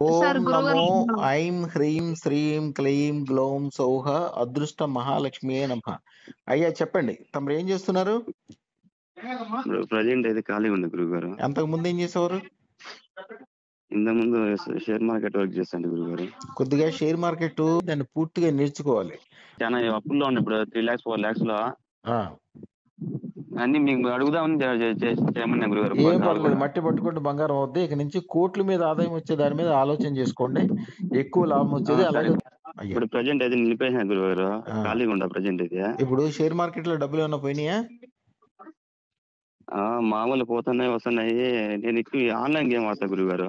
ఓం నమో ఐం హ్రీం శ్రీం క్లీం గ్లౌం సౌహ అదృష్ట మహాలక్ష్మియే నమ. అయ్యా చెప్పండి తమరు ఏం చేస్తున్నారు? ప్రజెంట్ అయితే ఖాళీగా ఉంది గురువు గారు అంతకు ముందు ఏం చేసేవారు? ఇంత ముందు షేర్ మార్కెట్ వర్క్ చేస్తాండి గురువు గారు కొద్దిగా షేర్ మార్కెట్ దాన్ని పూర్తిగా నేర్చుకోవాలి. చాలా అప్పుల్లో ఉంది ఇప్పుడు త్రీ లాక్స్ ఫోర్ లాక్స్లో ఆ, అన్ని మీకు అడుగుదామని చేయమన్నా గురువు గారు ఏం పర్లేదు మట్టి పట్టుకుంటే బంగారం అవుద్ది. ఇక నుంచి కోట్ల మీద ఆదాయం వచ్చే దాని మీద ఆలోచన చేసుకోండి. ఎక్కువ లాభం వచ్చేది అలాగే ఇప్పుడు ప్రజెంట్ అయితే నిలిపేసిన గురువు గారు ఆ. ఖాళీగా ఉందా ప్రజెంట్ అయితే? ఇప్పుడు షేర్ మార్కెట్లో డబ్బులు ఏమైనా పోయినాయా? ఆ, మామూలు పోతున్నాయి వస్తున్నాయి. నేను ఎక్కువ ఆన్లైన్ గేమ్ ఆడతా గురువు గారు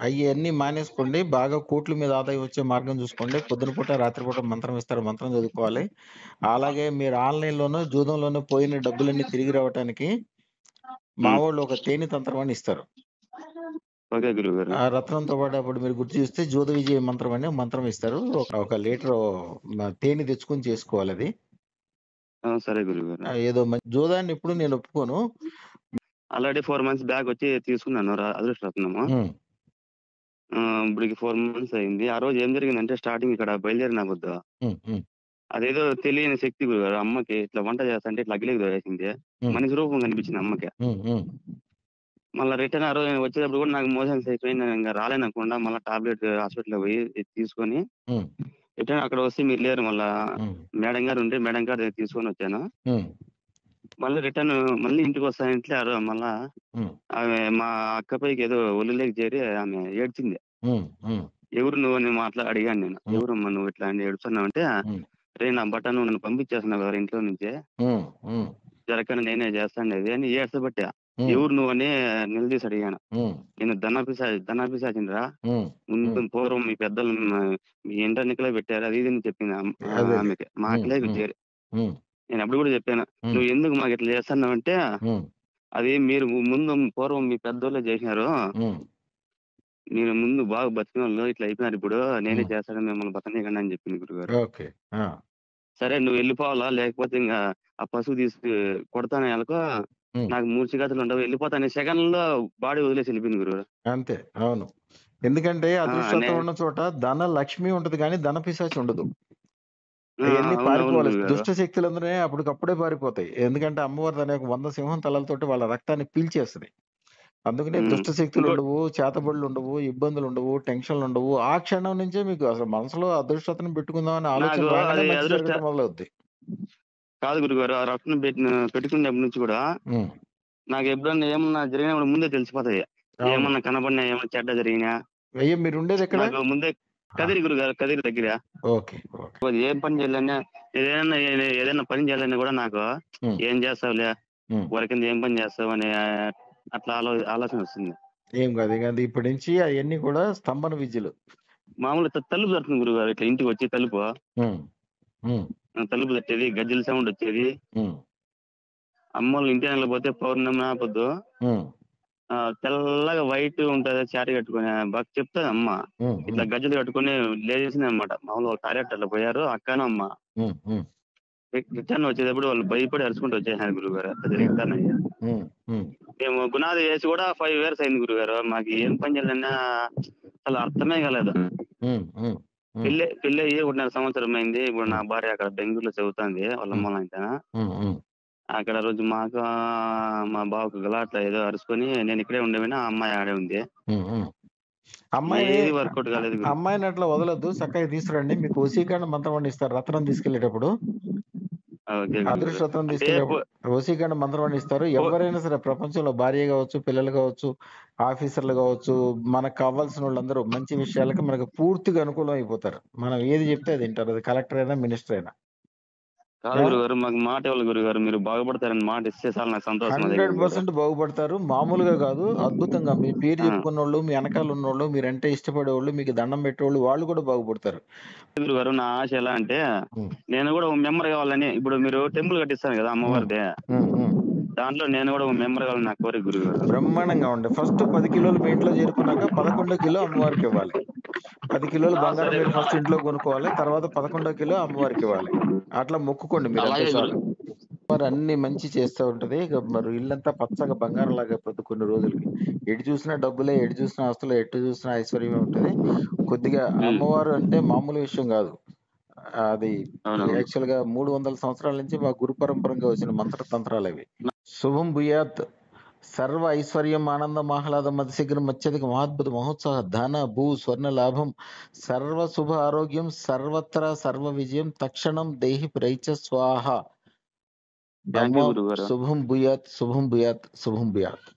అవన్నీ మానేసుకోండి. బాగా కోట్ల మీద ఆదాయం వచ్చే మార్గం చూసుకోండి. పొద్దున పూట రాత్రి పూట మంత్రం ఇస్తారు. మంత్రం చదువుకోవాలి. అలాగే మీరు ఆన్లైన్ లోనూ జూదంలోనూ పోయిన డబ్బులన్నీ తిరిగి రావడానికి మా వాళ్ళు ఒక తేనె తంత్రం అని ఇస్తారు. ఆ రత్నంతో పాటు అప్పుడు మీరు గుర్తు చూస్తే జోద విజయ మంత్రం అని మంత్రం ఇస్తారు. ఒక- లీటర్ తేనె తెచ్చుకొని చేసుకోవాలి అది. సరే గురువు గారు ఆ, ఏదో జోదాన్ని ఎప్పుడు నేను ఒప్పుకోను. ఆల్రెడీ ఫోర్ మంత్స్ బ్యాక్ వచ్చి తీసుకున్నాను రా- అదృష్ట రత్నము ఉమ్, ఆ, ఇప్పటికి ఫోర్ మంత్స్ అయింది. ఆ రోజు ఏం జరిగిందంటే స్టార్టింగ్ ఇక్కడ బయలుదేరిన ఉమ్, అదేదో తెలియని శక్తి గురుగారు అమ్మకి ఇట్లా వంట చేస్తంటే ఇట్లా అగ్గిలేకి దొరేసింది Hmm. మనిషి రూపం కనిపించింది అమ్మకి. మళ్ళీ రిటర్న్ ఆ రోజు వచ్చేటప్పుడు కూడా నాకు మోషన్స్ అయిపోయి నేను ఇంకా రాలేనకుండా మళ్ళీ టాబ్లెట్ హాస్పిటల్ పోయి తీసుకొని రిటర్న్ అక్కడ వస్తే మీరు లేరు మళ్ళా. మేడం గారు ఉంటే మేడం గారు తీసుకొని వచ్చాను. మళ్ళీ రిటర్న్ మళ్ళీ ఇంటికి వస్తానంటే రోజు మళ్ళా ఆమె మా అక్క పైకి ఏదో ఒళ్ళులోకి చేరి ఆమె ఏడ్చింది. ఎవరు నువ్వు అని మాట్లా అడిగాను నేను. ఎవరమ్మా నువ్వు ఇట్లా అని ఏడుస్తున్నావు అంటే. రే నా బట్ట నువ్వు నన్ను పంపించేస్తున్నావు కదా ఇంట్లో నుంచి. జరగని నేనే చేస్తాను అది అని ఏడ్చబట్టా. ఎవరు నువ్వు అని నిలదీసి అడిగాను. నేను ధనాపిసా ధనాపిసాచిండ్రా. ముందు. పూర్వం మీ పెద్దలు మ- ఇంటర్నికలే పెట్టారు అది ఇది అని చెప్పింది. ఆమెకి. మా ఉమ్, అక్కలే ఉమ్. చేరి నేను అప్పుడు కూడా చెప్పాను. ఉమ్, నువ్వు ఎందుకు మాకు ఇట్లా చేస్తున్నావు అంటే ఉమ్, అది మీరు ముందు పూర్వం మీ పెద్దోళ్ళే చేసినారు. ఉమ్, మీరు ముందు బాగా బతికిన వాళ్ళు ఇట్లా అయిపోయినారు ఇప్పుడు. నేనే ఉమ్. చేస్తాను మిమ్మల్ని బతనీయండి అని చెప్పింది గురుగారు. ఓకే. ఆ, సరే నువ్వు వెళ్ళిపోవాలా? లేకపోతే ఇంకా ఆ పశువు తీసి కొడతాను ఎలాకో? ఉమ్. నాకు మూడు చిగతులు ఉండవు. వెళ్ళిపోతాను సెకండ్లో బాడీ వదిలేసి వెళ్ళిపోయింది గురుగారు. అంతే. అవును. ఎందుకంటే అదృష్టం నే- ఉన్న చోట ధన లక్ష్మి ఉంటది కానీ ధన పిశాచి ఉండదు. ఆ, పారిపోవాలి. దుష్ట శక్తులందరూ అప్పటికప్పుడే పారిపోతాయి. ఎందుకంటే అమ్మవారి దాని యొక్క వంద సింహం తలలతోటి వాళ్ళ రక్తాన్ని పీల్చేస్తుంది. అందుకనే. దుష్ట ఉండవు చేతబడులు ఉండవు ఇబ్బందులు ఉండవు టెన్షన్లు ఉండవు. ఆ క్షణం నుంచే మీకు అసలు మనసులో అదృష్టతను పెట్టుకుందాం అనే ఆలోచన నాకు రాగానే అది మంచి అదృష్ట- జరగడం మొదలవుద్ది. కాదు గురుగారు ఆ రత్నం పెట్టిన నుంచి కూడా నాకు ఎప్పుడన్నా ఏమన్నా జరిగినప్పుడు ముందే తెలిసిపోతాయి. అవును. ఏమన్నా కనబడినా ఏమన్నా చెడ్డ జరిగినా అయ్యో మీరు ఉండేది ఎక్కడ? నాకు ముందే కదిరి గురుగారు కదిరి దగ్గర. ఓకే ఏం పని చేయాలన్నా ఏదైనా ఏదైనా పని చేయాలన్నా కూడా నాకు ఏం చేస్తావులే ఉమ్. కింద ఏం పని చేస్తావు అనే అట్లా ఆలో ఆలోచన వస్తుంది. ఏం కాదు ఇక అది ఇప్పటి నుంచి అవన్నీ కూడా స్తంభన విద్యలు. మామూలు తలుపు తడుతుంది గురుగారు ఇట్లా ఇంటికి వచ్చి తలుపు. తలుపు తట్టేది గజ్జల సౌండ్ వచ్చేది. అమ్మోళ్ళు ఇంటి వెళ్ళిపోతే పౌర్ణమి ఆపొద్దు. తెల్లగా వైట్ ఉంటది చారి కట్టుకుని బాగా చెప్తాది అమ్మ. ఇట్లా గజ్జలు కట్టుకుని లేచేసింది అనమాట మామూలు ఒక కార్యక్టర్ అట్లా పోయారు అక్కను అమ్మ. ఉమ్, ఉమ్, రిటర్న్ వచ్చేటప్పుడు వాళ్ళు భయపడి అరుచుకుంటూ వచ్చేసారు గురుగారు జరుగుతానయ్యా ఉమ్, ఉమ్. మేము గునాది వేసి కూడా ఫైవ్ ఇయర్స్ అయింది గురుగారు. మాకు ఏం పని చేయాలన్నా అసలు అర్థమే కాలేదు. పెళ్ళి పెళ్ళి అయ్యి ఒకటిన్నర సంవత్సరం అయింది. ఇప్పుడు నా భార్య అక్కడ బెంగళూరులో చదువుతుంది వాళ్ళ అమ్మ ఆయన. అక్కడ రోజు మాకు మా బావకు గలాట్లా ఏదో అరుచుకొని నేను ఇక్కడే ఉండేవినా ఆ అమ్మాయి ఆడే ఉంది. అమ్మాయిని ఏది వర్కౌట్ కాలేదు. అమ్మాయిని అట్లా వదలొద్దు చక్కగా తీసుకురండి. మీకు వసీకరణ మంత్రం ఇస్తారు రత్నం తీసుకెళ్ళేటప్పుడు ఓకే గురుగారు. అదృష్ట రత్నం అంటే తీసుకెళ్ళేటప్పుడు వసీకరణ మంత్రం ఇస్తారు. ఎవరైనా సరే ప్రపంచంలో భార్య కావచ్చు పిల్లలు కావచ్చు ఆఫీసర్లు కావచ్చు మనకు కావాల్సిన వాళ్ళందరూ మంచి విషయాలకి మనకు పూర్తిగా అనుకూలం అయిపోతారు. మనం ఏది చెప్తే అది వింటారు అది కలెక్టర్ అయినా మినిస్టర్ అయినా. కాదు గురుగారు మాకు మాట ఇవ్వాలి గురుగారు. మీరు బాగుపడతారని మాట ఇస్తే చాలా నాకు సంతోషం హండ్రెడ్. పర్సెంట్ బాగుపడతారు. మామూలుగా కాదు అద్భుతంగా మీ పేరు. చెప్పుకున్న వాళ్ళు మీ వెనకాల ఉన్నోళ్ళు మీరంటే ఇష్టపడేవాళ్ళు మీకు దండం పెట్టేవాళ్ళు వాళ్ళు కూడా బాగుపడతారు. గురుగారు నా ఆశ ఎలా అంటే నేను కూడా ఒక మెంబర్ కావాలని ఇప్పుడు మీరు టెంపుల్ కట్టిస్తారు కదా అమ్మవారిదే. దాంట్లో నేను కూడా ఒక మెంబర్ కావాలని నా కోరిక గురుగారు. బ్రహ్మాండంగా ఉండే. ఫస్ట్ పది కిలోలు మీ ఇంట్లో చేరుకున్నాక పదకొండో కిలో అమ్మవారికి ఇవ్వాలి. పది కిలోలు బంగారం మీరు ఫస్ట్ ఇంట్లో కొనుక్కోవాలి తర్వాత పదకొండో కిలో అమ్మవారికి ఇవ్వాలి. అట్లా మొక్కుకోండి మీరు మరి అన్ని మంచి చేస్తూ ఉంటది. ఇక మరి ఇల్లంతా పచ్చగా బంగారం లాగా అయిపోద్ది కొన్ని రోజులకి. ఎటు చూసినా డబ్బులే ఎటు చూసినా ఆస్తులే ఎటు చూసినా ఐశ్వర్యమే ఉంటది. కొద్దిగా అమ్మవారు అంటే మామూలు విషయం కాదు. అది యాక్చువల్గా మూడు వందల సంవత్సరాల నుంచి మా గురు పరంపరంగా వచ్చిన మంత్రతంత్రాలు అవి. శుభం భూయాత్ సర్వ ఐశ్వర్యం ఆనందం ఆహ్లాదం మత్స్యగ్రం మత్స్యధిక మహాద్భుత మహోత్సాహ ధన భూ స్వర్ణ లాభం సర్వ శుభ ఆరోగ్యం సర్వత్ర సర్వ విజయం తక్షణం దేహి ప్రైచ స్వాహ థ్యాంక్ యూ నమో గురుగారు శుభం భూయాత్ శుభం భూయాత్ శుభం భూయాత్